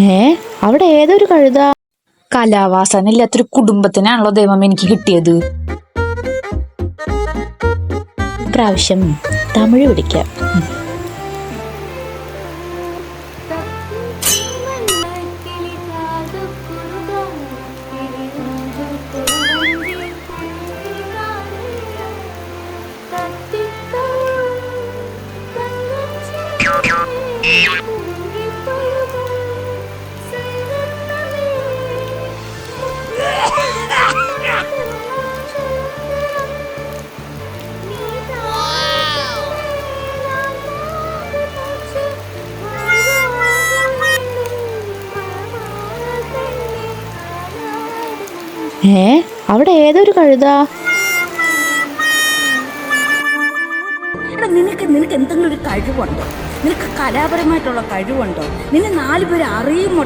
ഏ? അവിടെ ഏതൊരു കഴുത? കലാവാസന ഇല്ലാത്തൊരു കുടുംബത്തിനാണല്ലോ ദൈവം എനിക്ക് കിട്ടിയത്. പ്രാവശ്യം തമിഴ് പിടിക്കാം ഉം. ഏ? അവിടെ ഏതൊരു കഴുത? നിനക്ക് നിനക്ക് എന്തെങ്കിലും ഒരു കഴിവുണ്ടോ? നിനക്ക് കലാപരമായിട്ടുള്ള കഴിവുണ്ടോ? നിന്നെ നാല് പേര് അറിയുമോ?